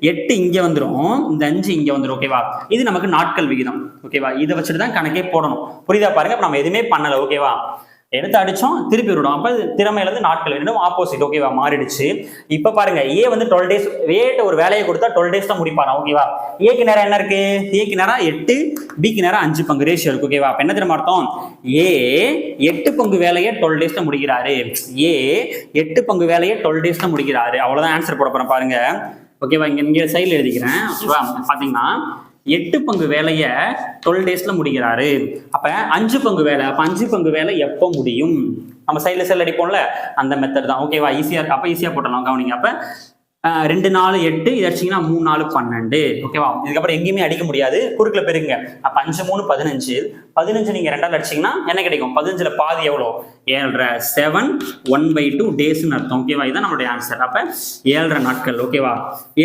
எட்டு இங்கே வந்துடும் இந்த அஞ்சு இங்கே வந்துடும் ஓகேவா இது நமக்கு நாட்கள் விகிதம். ஓகேவா இதை வச்சுட்டு தான் கணக்கே போடணும். புரியுதா பாருங்க? அப்போ நம்ம எதுவுமே பண்ணலை. ஓகேவா எடுத்து அடிச்சோம் திருப்பி விடும் அப்ப இது திறமையில இருந்து நாட்கள் ரெண்டும் ஆப்போசிட் ஓகேவா மாறிடுச்சு. இப்ப பாருங்க ஏ வந்து டுவெல் டேஸ் ஏட்ட ஒரு வேலையை கொடுத்தா டுவெல் டேஸ் தான் முடிப்பாராம் ஓகேவா ஏக்கு நேரம் என்ன இருக்கு? ஏக்கு நேரம் எட்டு பிக்கு நேரம் அஞ்சு பங்கு ரேஷியோ இருக்கு ஓகேவா அப்ப என்ன தெரியுமா அர்த்தம்? ஏ எட்டு பங்கு வேலையை டுவெல் டேஸ்ல முடிக்கிறாரு. ஏ எட்டு பங்கு வேலையை டுவெல் டேஸ்ல முடிக்கிறாரு. அவ்வளவுதான் ஆன்சர் போட போறேன் பாருங்க. ஓகேவா இங்க இங்க சைடில் எழுதிக்கிறேன். ஓகேவா பாத்தீங்கன்னா எட்டு பங்கு வேலையை டுவெல் டேஸ்ல முடிக்கிறாரு. அப்ப அஞ்சு பங்கு வேலை அப்ப அஞ்சு பங்கு வேலை எப்போ முடியும்? நம்ம சைடில் செல் அடிப்போம்ல? அந்த மெத்தட் தான். ஓகேவா ஈஸியா இருக்கு. அப்ப ஈஸியா போட்டலாம் கவனிங்க. அப்ப ரெண்டு நாலு எட்டு இதை அடிச்சிங்கன்னா மூணு நாலு பன்னெண்டு. ஓகேவா இதுக்கப்புறம் எங்கேயுமே அடிக்க முடியாது. குறுக்கில் பெருங்க. அப்போ அஞ்சு மூணு பதினஞ்சு. பதினஞ்சு நீங்கள் ரெண்டாவது அடிச்சீங்கன்னா என்ன கிடைக்கும்? பதினஞ்சில் பாதி எவ்வளோ? ஏழரை. செவன் ஒன் பை டூ டேஸ்னு அர்த்தம். ஓகேவா இதுதான் நம்மளுடைய ஆன்சர் அப்போ ஏழரை நாட்கள். ஓகேவா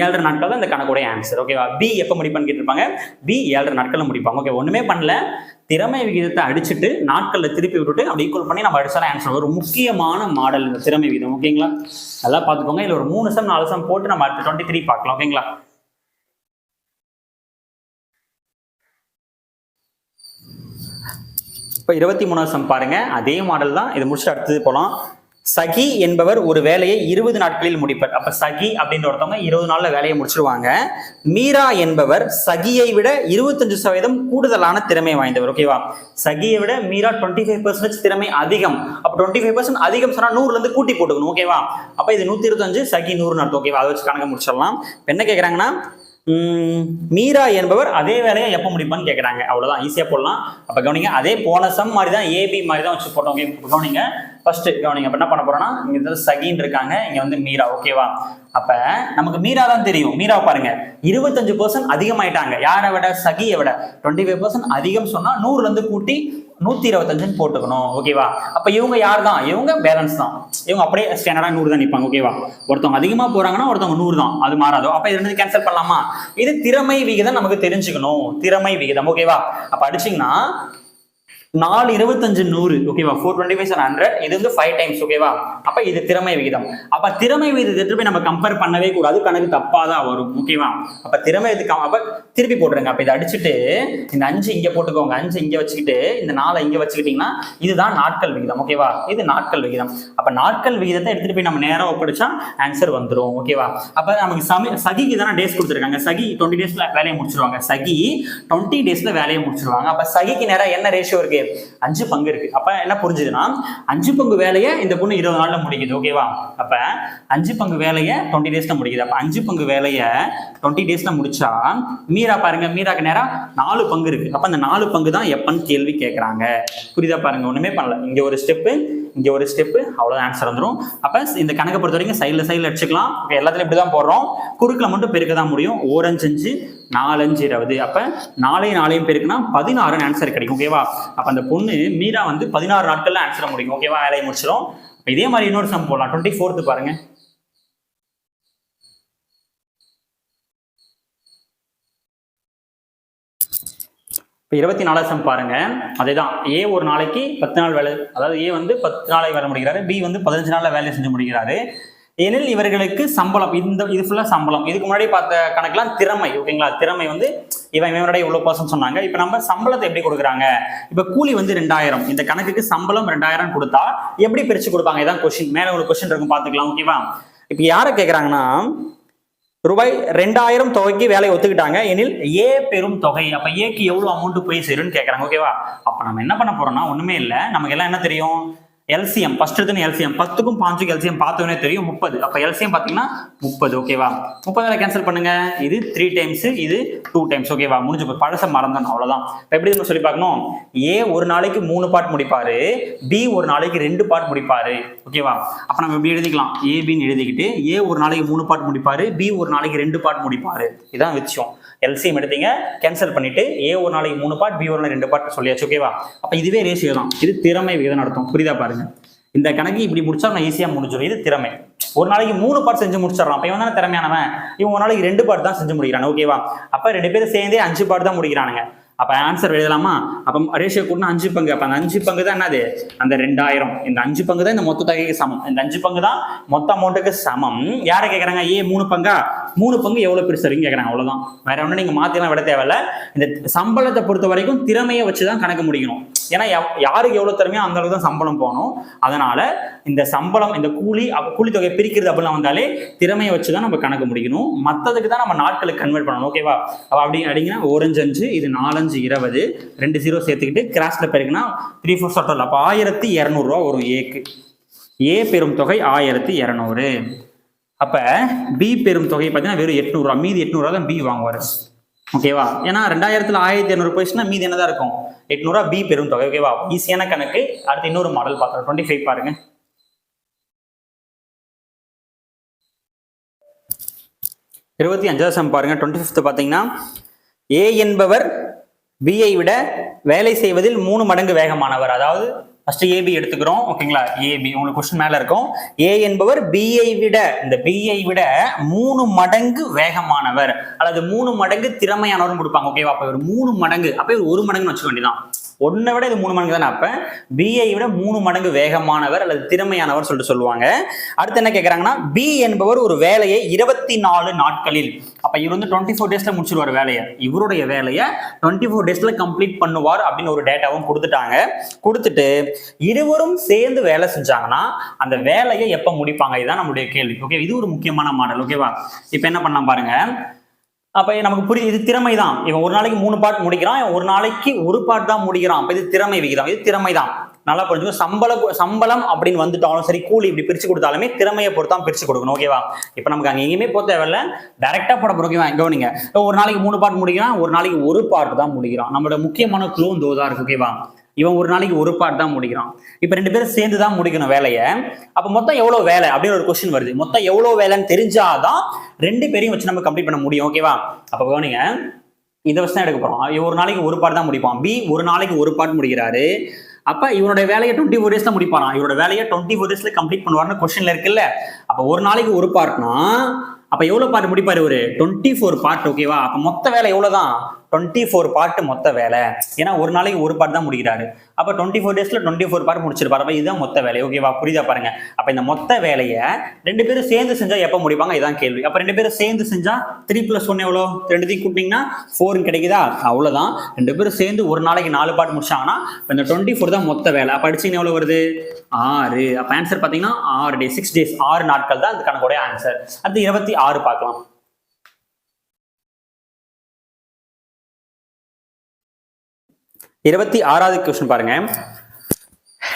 ஏழரை நாட்கள் தான் இந்த கணக்குடைய ஆன்சர் ஓகேவா பி எப்போ முடிப்பான்னு கேட்டிருப்பாங்க? பி ஏழரை நாட்களில் முடிப்பாங்க. ஓகே ஒன்றுமே பண்ணல. திறமை விகிதத்தை அடிச்சுட்டு நாட்களில் திருப்பி விட்டுட்டு அப்படி ஈக்குவல் பண்ணி நம்ம அடிச்சாலும் ஆன்சர் ஒரு முக்கியமான மாடல் இந்த திறமை விகிதம் ஓகேங்களா நல்லா பார்த்துக்கோங்க. இதுல ஒரு மூணு சம் நாலு சம் போட்டு நம்ம அடுத்த டுவெண்ட்டி த்ரீ பார்க்கலாம் ஓகேங்களா இப்போ இருபத்தி மூணாவது சம் பாருங்க. அதே மாடல் தான். இதை முடிச்சுட்டு அடுத்தது போகலாம் சகி என்பவர் ஒரு வேலையை இருபது நாட்களில் முடிப்பார். அப்ப சகி அப்படின்ற ஒருத்தவங்க இருபது நாள்ல வேலையை முடிச்சிருவாங்க. மீரா என்பவர் சகியை விட இருபத்தஞ்சு சதவீதம் கூடுதலான திறமை வாய்ந்தவர் ஓகேவா சகியை விட மீரா டுவெண்ட்டி ஃபைவ் பர்சன்டேஜ் திறமை அதிகம். அப்ப டுவெண்ட்டி ஃபைவ் பர்சன்ட் அதிகம் சொன்னா நூறுல இருந்து கூட்டி போட்டுக்கணும் ஓகேவா அப்ப இது நூத்தி இருபத்தஞ்சு சகி நூறு அர்த்தம் ஓகேவா அதை வச்சு கணக்க முடிச்சிடலாம். என்ன கேக்குறாங்கன்னா மீரா என்பவர் அதே வேலையை எப்போ முடிப்பான்னு கேட்குறாங்க அவ்வளோதான் ஈஸியாக போடலாம். அப்போ கவனிங்க அதே போன சம் மாதிரி தான் ஏபி மாதிரி தான் வச்சு போட்டோம் கவனிங்க ஃபர்ஸ்ட் கவனிங்க இப்போ என்ன பண்ண போறோம்னா இங்க வந்து சகின் இருக்காங்க இங்க வந்து மீரா ஓகேவா அப்ப நமக்கு மீரா தான் தெரியும். மீரா பாருங்க. இருபத்தஞ்சு பர்சன்ட் அதிகமாயிட்டாங்க. யாரை விட? சகியை விட. டுவெண்ட்டி ஃபைவ் பர்சன்ட் அதிகம் சொன்னா நூறுல இருந்து கூட்டி நூத்தி இருபத்தஞ்சுன்னு போட்டுக்கணும் ஓகேவா அப்ப இவங்க யார் தான் இவங்க பேலன்ஸ் தான். இவங்க அப்படியே ஸ்டாண்டர்டா நூறு தான் நிற்பாங்க ஓகேவா ஒருத்தவங்க அதிகமா போறாங்கன்னா ஒருத்தவங்க நூறு தான். அது மாறாதோ? அப்ப இது ரெண்டு கேன்சல் பண்ணலாமா? இது திறமை விகிதம் நமக்கு தெரிஞ்சுக்கணும். திறமை விகிதம் ஓகேவா அப்ப அடிச்சிங்கன்னா நாலு இருபத்தஞ்சு நூறு ஓகேவா ஃபோர் டுவெண்ட்டி ஃபைவ் ஹண்ட்ரட் இது வந்து ஃபைவ் டைம்ஸ் ஓகேவா அப்ப இது திறமை விகிதம். அப்ப திறமை விகிதத்தை போய் நம்ம கம்பேர் பண்ணவே கூடாது. கணக்கு தப்பாக தான் வரும் ஓகேவா அப்ப திறமை இதுக்கு அப்ப திருப்பி போட்டுருங்க. அப்ப இதை அடிச்சுட்டு இந்த அஞ்சு இங்க போட்டுக்கோங்க. அஞ்சு இங்க வச்சுக்கிட்டு இந்த நாலை இங்க வச்சுக்கிட்டீங்கன்னா இதுதான் நாட்கள் விகிதம் ஓகேவா இது நாட்கள் விகிதம். அப்ப நாட்கள் விகிதத்தை எடுத்துட்டு போய் நம்ம நேரம் ஒப்படைச்சா ஆன்சர் வந்துரும் ஓகேவா அப்ப நமக்கு சமி சகிக்கு தானே டேஸ் கொடுத்துருக்காங்க. சகி டுவெண்ட்டி டேஸ்ல வேலையை முடிச்சிருவாங்க. சகி டுவெண்ட்டி டேஸ்ல வேலையை முடிச்சிருவாங்க. அப்ப சகிக்கு நேரம் என்ன ரேஷியோ இருக்கு? அஞ்சு பங்கு இருக்கு. அப்ப என்ன புரிஞ்சுதுன்னா அஞ்சு பங்கு வேலையை இந்த பொண்ணு இருபது நாள்ல முடிக்குது ஓகேவா அப்ப அஞ்சு பங்கு வேலையை டுவெண்ட்டி டேஸ்ல முடிக்குது. அப்ப அஞ்சு பங்கு வேலையை டுவெண்ட்டி டேஸ்ல முடிச்சா மீரா பாருங்க மீராக்கு நேரம் நாலு பங்கு இருக்கு. அப்ப அந்த நாலு பங்கு தான் எப்பன்னு கேள்வி கேட்கறாங்க புரியுதா பாருங்க ஒண்ணுமே பண்ணல. இங்க ஒரு ஸ்டெப்பு இங்க ஒரு ஸ்டெப்பு அவ்வளவுதான் ஆன்சர் வந்துடும் அப்ப இந்த கணக்கை பொறுத்த வரைக்கும் சைடில் சைடில் அடிச்சுக்கலாம். ஓகே எல்லாத்துலயும் இப்படி தான் போடுறோம். குறுக்கில் மட்டும் பெருக்க தான் முடியும். ஓரஞ்சு அஞ்சு நாலஞ்சு இருபது. அப்ப நாளையும் நாளையும் பெருக்குன்னா பதினாறுன்னு ஆன்சர் கிடைக்கும். ஓகேவா அப்ப அந்த பொண்ணு மீரா வந்து பதினாறு நாட்கள்ல ஆன்சர் முடியும் ஓகேவா வேலையை முடிச்சிடும் இதே மாதிரி இன்னொரு சம் போடலாம். டுவெண்ட்டி ஃபோர்த்து பாருங்க. இப்போ இருபத்தி நாலாவது சம் பாருங்க. அதேதான். ஏ ஒரு நாளைக்கு பத்து நாள் வேலை அதாவது ஏ வந்து பத்து நாளைக்கு வேலை முடிக்கிறாரு பி வந்து பதினஞ்சு நாளில் வேலையை செஞ்சு முடிக்கிறாரு. எனில் இவர்களுக்கு சம்பளம் இந்த இது ஃபுல்லாக சம்பளம். இதுக்கு முன்னாடி பார்த்த கணக்கெல்லாம் திறமை ஓகேங்களா திறமை வந்து இவன் இவனுடைய இவ்வளோ பர்சன் சொன்னாங்க. இப்போ நம்ம சம்பளத்தை எப்படி கொடுக்குறாங்க? இப்போ கூலி வந்து ரெண்டாயிரம். இந்த கணக்குக்கு சம்பளம் ரெண்டாயிரம் கொடுத்தா எப்படி பிரிச்சு கொடுப்பாங்க? இதான் கொஸ்டின் மேலே ஒரு கொஸ்டின் இருக்கும் பார்த்துக்கலாம் ஓகேவா இப்போ யாரை கேட்குறாங்கன்னா ரூபாய் ரெண்டாயிரம் தொகைக்கு வேலையை ஒத்துக்கிட்டாங்க. எனில் ஏ பெரும் தொகை. அப்ப ஏக்கு எவ்வளவு அமௌண்ட் போய் சேரும்னு கேட்கறாங்க ஓகேவா அப்ப நம்ம என்ன பண்ண போறோம்னா ஒண்ணுமே இல்லை. நமக்கு எல்லாம் என்ன தெரியும்? எல்சிஎம் ஃபர்ஸ்ட் எடுத்து எல்சிஎம் பத்துக்கும் பாஞ்சுக்கும் எல்சிஎம் பார்த்தோன்னே தெரியும் முப்பது. அப்ப எல்சிஎம் பாத்தீங்கன்னா முப்பது ஓகேவா முப்பதால கேன்சல் பண்ணுங்க. இது த்ரீ டைம்ஸ் இது டூ டைம்ஸ் ஓகேவா முடிஞ்சு போய் பழச மறந்தோம் அவ்வளவுதான். இப்போ எப்படி நம்ம சொல்லி பார்க்கணும்? ஏ ஒரு நாளைக்கு மூணு பார்ட் முடிப்பாரு. பி ஒரு நாளைக்கு ரெண்டு பார்ட் முடிப்பாரு ஓகேவா அப்ப நம்ம எப்படி எழுதிக்கலாம். ஏபின்னு எழுதிக்கிட்டு ஏ ஒரு நாளைக்கு மூணு பார்ட் முடிப்பாரு பி ஒரு நாளைக்கு ரெண்டு பார்ட் முடிப்பாரு. இதான் விஷயம். எல்சிஎம் எடுத்தீங்க கேன்சல் பண்ணிட்டு ஏ ஒரு நாளைக்கு மூணு பார்ட் பி ஒரு நாளைக்கு ரெண்டு பார்ட் சொல்லியாச்சு ஓகேவா அப்போ இதுவே ரேஷியோ தான். இது திறமை விகிதம் நடத்தும். புரியுதா பாருங்க? இந்த கணக்கு இப்படி முடிச்சா நான் ஈஸியாக முடிஞ்சிடும். இது திறமை. ஒரு நாளைக்கு மூணு பார்ட் செஞ்சு முடிச்சிடறான். அப்போ இவன் தானே திறமையானவன்? இவன் ஒரு நாளைக்கு ரெண்டு பார்ட் தான் செஞ்சு முடிக்கிறான் ஓகேவா அப்போ ரெண்டு பேரும் சேர்ந்தே அஞ்சு பார்ட் தான் முடிக்கிறானுங்க. அப்ப ஆன்சர் எழுதலாமா? அப்ப ரேஷியோ கூட்டினா அஞ்சு பங்கு. அப்ப அந்த அஞ்சு பங்கு தான் என்னது? அந்த ரெண்டாயிரம். இந்த அஞ்சு பங்கு தான் இந்த மொத்த தொகைக்கு சமம். இந்த அஞ்சு பங்கு தான் மொத்த அமௌண்ட்டுக்கு சமம். யாரை கேக்குறாங்க? ஏ மூணு பங்கா? மூணு பங்கு எவ்வளவு பெருசு வரைக்கும் கேக்குறாங்க. அவ்வளவுதான். வேற ஒன்றும் நீங்க மாற்றிலாம் விட தேவையில்ல. இந்த சம்பளத்தை பொறுத்த வரைக்கும் திறமையை வச்சுதான் கணக்கு முடிக்கணும். ஏன்னா யாருக்கு எவ்வளவு திறமையோ அந்த அளவுக்கு தான் சம்பளம் போகணும். அதனால இந்த சம்பளம் இந்த கூலி கூலி தொகை பிரிக்கிறது அப்படிலாம் வந்தாலே திறமையை வச்சு தான் நம்ம கணக்கு முடிக்கணும். மற்றதுக்கு தான் நம்ம நாட்களுக்கு கன்வெர்ட் பண்ணணும். ஓகேவா அப்ப அப்படி அப்படிங்கன்னா ஓரஞ்சு அஞ்சு இது நாலஞ்சு இருபது ரெண்டு ஜீரோ சேர்த்துக்கிட்டு கிராஸில் பெருக்குன்னா த்ரீ ஃபோர் சார்ட்டல் அப்போ ஆயிரத்தி இரநூறுவா வரும் ஏக்கு ஏ பெரும் தொகை ஆயிரத்தி இரநூறு. அப்ப பி பெரும் தொகை பார்த்தீங்கன்னா வெறும் எட்நூறுவா மீதி எட்நூறுவா தான் பி வாங்குவார். ஓகேவா? ஏன்னா ரெண்டாயிரத்துல ஆயிரத்தி இரநூறு போயிடுச்சுன்னா மீதி என்னதான் இருக்கும்? எட்நூறுவா பி பெரும் தொகை ஓகேவா? ஈஸியான கணக்கு. அடுத்து இன்னொரு மாடல் பார்க்கலாம். டுவெண்ட்டி ஃபைவ் பாருங்க. இருபத்தி அஞ்சாவது சம் பாருங்க. டுவெண்ட்டி ஃபிஃப்த் பார்த்தீங்கன்னா ஏ என்பவர் பிஐ விட வேலை செய்வதில் மூணு மடங்கு வேகமானவர். அதாவது ஃபர்ஸ்ட் ஏபி எடுத்துக்கிறோம். ஓகேங்களா ஏபி உங்களுக்கு கொஸ்டின் மேல இருக்கும். ஏ என்பவர் பிஐ விட இந்த பிஐ விட மூணு மடங்கு வேகமானவர். அல்லது மூணு மடங்கு திறமையானவரும் கொடுப்பாங்க. ஓகேவா அப்ப ஒரு மூணு மடங்கு. அப்ப இவர் ஒரு மடங்குன்னு வச்சுக்க வேண்டியதான் ஒன்றை விட இது மூணு மடங்கு தானே அப்போ? பிஐ விட மூணு மடங்கு வேகமானவர் அல்லது திறமையானவர் சொல்லிட்டு சொல்லுவாங்க. அடுத்து என்ன கேட்குறாங்கன்னா பி என்பவர் ஒரு வேலையை இருபத்தி நாலு நாட்களில். அப்போ இவர் வந்து டுவெண்ட்டி ஃபோர் டேஸில் முடிச்சிருவார் வேலையை. இவருடைய வேலையை டுவெண்ட்டி ஃபோர் டேஸில் கம்ப்ளீட் பண்ணுவார் அப்படின்னு ஒரு டேட்டாவும் கொடுத்துட்டாங்க. கொடுத்துட்டு இருவரும் சேர்ந்து வேலை செஞ்சாங்கன்னா அந்த வேலையை எப்போ முடிப்பாங்க? இதுதான் நம்மளுடைய கேள்வி. ஓகே இது ஒரு முக்கியமான மாடல். ஓகேவா இப்போ என்ன பண்ணலாம் பாருங்கள் அப்போ நமக்கு புரியுது இது திறமை தான் இவன் ஒரு நாளைக்கு மூணு பாட் முடிக்கிறான் ஒரு நாளைக்கு ஒரு பாட் தான் முடிக்கிறான். அப்போ இது திறமை விகிதம் இது திறமை தான் நல்லா புரிஞ்சுக்கோ சம்பள சம்பளம் அப்படின்னு வந்துட்டாலும் சரி கூலி இப்படி பிரிச்சு கொடுத்தாலுமே திறமையை பொறுத்து தான் பிரிச்சு கொடுக்கணும் ஓகேவா இப்போ நமக்கு அங்கே எங்கேயுமே போக தேவையில்ல. டேரெக்டாக போட போறோம் கவனிங்க ஒரு நாளைக்கு மூணு பாட் முடிக்கிறான் ஒரு நாளைக்கு ஒரு பாட்டு தான் முடிக்கிறான். நம்மளோட முக்கியமான க்ளூ தோதா இருக்கு ஓகேவா இவன் ஒரு நாளைக்கு ஒரு பாட் தான் முடிக்கிறான். இப்போ ரெண்டு பேரும் சேர்ந்து தான் முடிக்கணும் வேலையை. அப்போ மொத்தம் எவ்வளோ வேலை? அப்படின்னு ஒரு கொஸ்டின் வருது. மொத்தம் எவ்வளோ வேலைன்னு தெரிஞ்சாதான் ரெண்டு பேரையும் வச்சு நம்ம கம்ப்ளீட் பண்ண முடியும். ஓகேவா அப்போ கவனிங்க. இதை வச்சு தான் எடுக்க போகிறோம் இவன் ஒரு நாளைக்கு ஒரு பாட் தான் முடிப்பான். பி ஒரு நாளைக்கு ஒரு பாட் முடிக்கிறாரு. அப்போ இவனுடைய வேலையை டுவெண்ட்டி ஃபோர் தான் முடிப்பாரான் இவரோட வேலையை டுவெண்ட்டி ஃபோர் டேஸில் கம்ப்ளீட் பண்ணுவார்னு கொஸ்டின்ல இருக்குல்ல. அப்போ ஒரு நாளைக்கு ஒரு பார்ட்னா அப்போ எவ்வளோ பார்ட் முடிப்பார் ஒரு டுவெண்ட்டி ஃபோர் பார்ட் ஓகேவா அப்போ மொத்த வேலை எவ்வளவுதான்? டுவெண்ட்டி ஃபோர் பார்ட் மொத்த வேலை. ஏன்னா ஒரு நாளைக்கு ஒரு பார்ட் தான் முடிக்கிறாரு. அப்ப டுவெண்ட்டி ஃபோர் டேஸ்ல டுவெண்ட்டி ஃபோர் பார்ட் முடிச்சிருப்பாரு. அப்ப இதுதான் மொத்த வேலை. ஓகேவா புரியுதா பாருங்க. அப்ப இந்த மொத்த வேலையை ரெண்டு பேரும் சேர்ந்து செஞ்சா எப்ப முடிப்பாங்க? இதான் கேள்வி. அப்ப ரெண்டு பேரும் சேர்ந்து செஞ்சா த்ரீ பிளஸ் ஒன் எவ்வளோ? ரெண்டுத்தையும் கூட்டிங்கன்னா ஃபோர் கிடைக்குதா? அவ்வளவுதான். ரெண்டு பேரும் சேர்ந்து ஒரு நாளைக்கு நாலு பாட்டு முடிச்சாங்கன்னா இந்த டுவெண்ட்டி ஃபோர் தான் மொத்த வேலை. படிச்சீங்கன்னா அடிச்சீங்கன்னா எவ்வளவு வருது? ஆறு. அப்ப ஆன்சர் பாத்தீங்கன்னா ஆறு டேஸ் சிக்ஸ் டேஸ் ஆறு நாட்கள் தான் இந்த கூட ஆன்சர் அடுத்து இருபத்தி ஆறு பார்க்கலாம். இருபத்தி ஆறாவது கொஸ்டின் பாருங்க.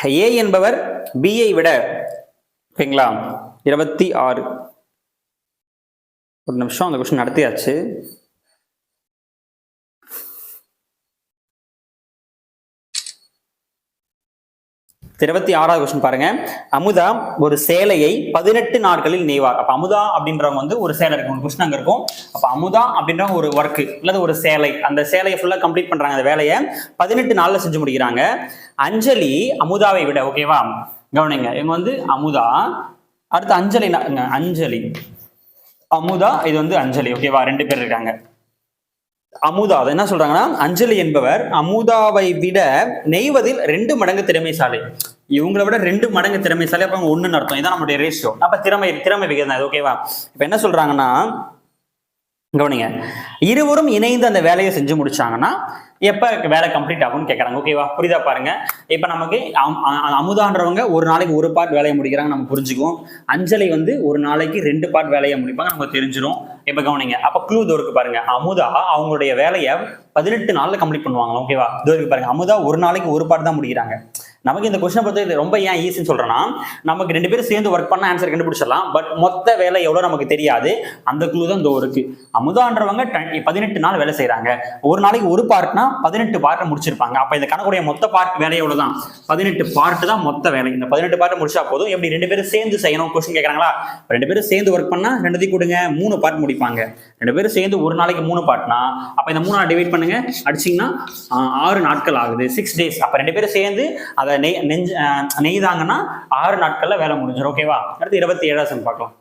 ஏ என்பவர் பிஐ விட ஓகேங்களா? இருபத்தி ஆறு. ஒரு நிமிஷம் அந்த கொஸ்டின் நடத்தியாச்சு. இருபத்தி ஆறாவது கொஸ்டின் பாருங்க. அமுதா ஒரு சேலையை பதினெட்டு நாட்களில் நெய்வார். அப்ப அமுதா அப்படின்றவங்க வந்து ஒரு சேலை இருக்கு கொஸ்டின் அங்க இருக்கும். அப்ப அமுதா அப்படின்றவங்க ஒரு ஒர்க் அல்லது ஒரு சேலை அந்த சேலையை ஃபுல்லா கம்ப்ளீட் பண்றாங்க அந்த வேலையை பதினெட்டு நாள்ல செஞ்சு முடிக்கிறாங்க. அஞ்சலி அமுதாவை விட ஓகேவா கவனிங்க இவங்க வந்து அமுதா அடுத்து அஞ்சலி அஞ்சலி. அமுதா இது வந்து அஞ்சலி ஓகேவா ரெண்டு பேர் இருக்காங்க. அமுதா அதை என்ன சொல்றாங்கன்னா அஞ்சலி என்பவர் அமுதாவை விட நெய்வதில் ரெண்டு மடங்கு திறமைசாலை. இவங்களை விட ரெண்டு மடங்கு திறமைசாலி அப்ப அவங்க ஒண்ணுன்னு அர்த்தம். இதான் நம்மளுடைய ரேஷியோ அப்ப திறமை திறமை விகிதம் அது ஓகேவா இப்ப என்ன சொல்றாங்கன்னா கவனிங்க. இருவரும் இணைந்து அந்த வேலையை செஞ்சு முடிச்சாங்கன்னா எப்ப வேலை கம்ப்ளீட் ஆகும்னு கேட்கறாங்க ஓகேவா புரியுதா பாருங்க. இப்ப நமக்கு அம்- அமுதான்றவங்க ஒரு நாளைக்கு ஒரு பார்ட் வேலையை முடிக்கிறாங்க நம்ம புரிஞ்சுக்குவோம். அஞ்சலி வந்து ஒரு நாளைக்கு ரெண்டு பார்ட் வேலையை முடிப்பாங்க நமக்கு தெரிஞ்சிடும் இப்ப கவனிங்க. அப்ப க்ளூ இருக்கு பாருங்க. அமுதா அவங்களுடைய வேலையை பதினெட்டு நாள்ல கம்ப்ளீட் பண்ணுவாங்க ஓகேவா தோருக்கு பாருங்க. அமுதா ஒரு நாளைக்கு ஒரு பார்ட் தான் முடிக்கிறாங்க. நமக்கு இந்த கொஸ்டினை பொறுத்த இது ரொம்ப ஏன் ஈஸின்னு சொல்றேன்னா நமக்கு ரெண்டு பேரும் சேர்ந்து ஒர்க் பண்ண ஆன்சர் கண்டுபிடிச்சிடலாம். பட் மொத்த வேலை எவ்வளவு நமக்கு தெரியாது. அந்த குழு தான் தோருக்கு. அமுதான்றவங்க பதினெட்டு நாள் வேலை செய்கிறாங்க ஒரு நாளைக்கு ஒரு பார்ட்னா பதினெட்டு பார்ட்டை முடிச்சிருப்பாங்க. அப்ப இந்த கணக்குடைய மொத்த பார்ட் வேலை எவ்வளவுதான்? பதினெட்டு பார்ட் தான் மொத்த வேலை. இந்த பதினெட்டு பார்ட் முடிச்சா போதும். எப்படி ரெண்டு பேரும் சேர்ந்து செய்யணும்? கொஸ்டின் கேட்கறாங்களா ரெண்டு பேரும் சேர்ந்து ஒர்க் பண்ணா ரெண்டுத்தையும் கொடுங்க. மூணு பார்ட் முடிப்பாங்க ரெண்டு பேரும் சேர்ந்து ஒரு நாளைக்கு மூணு பாட்னா அப்ப இந்த மூணு நாள் டிவைட் பண்ணுங்க. அடிச்சீங்கன்னா ஆறு நாட்கள் ஆகுது. சிக்ஸ் டேஸ் அப்ப ரெண்டு பேரும் சேர்ந்து அதை நெய் நெஞ்சு நெய்தாங்கன்னா ஆறு நாட்கள்ல வேலை முடிஞ்சிடும் ஓகேவா அடுத்து இருபத்தி ஏழாவது பார்க்கலாம்.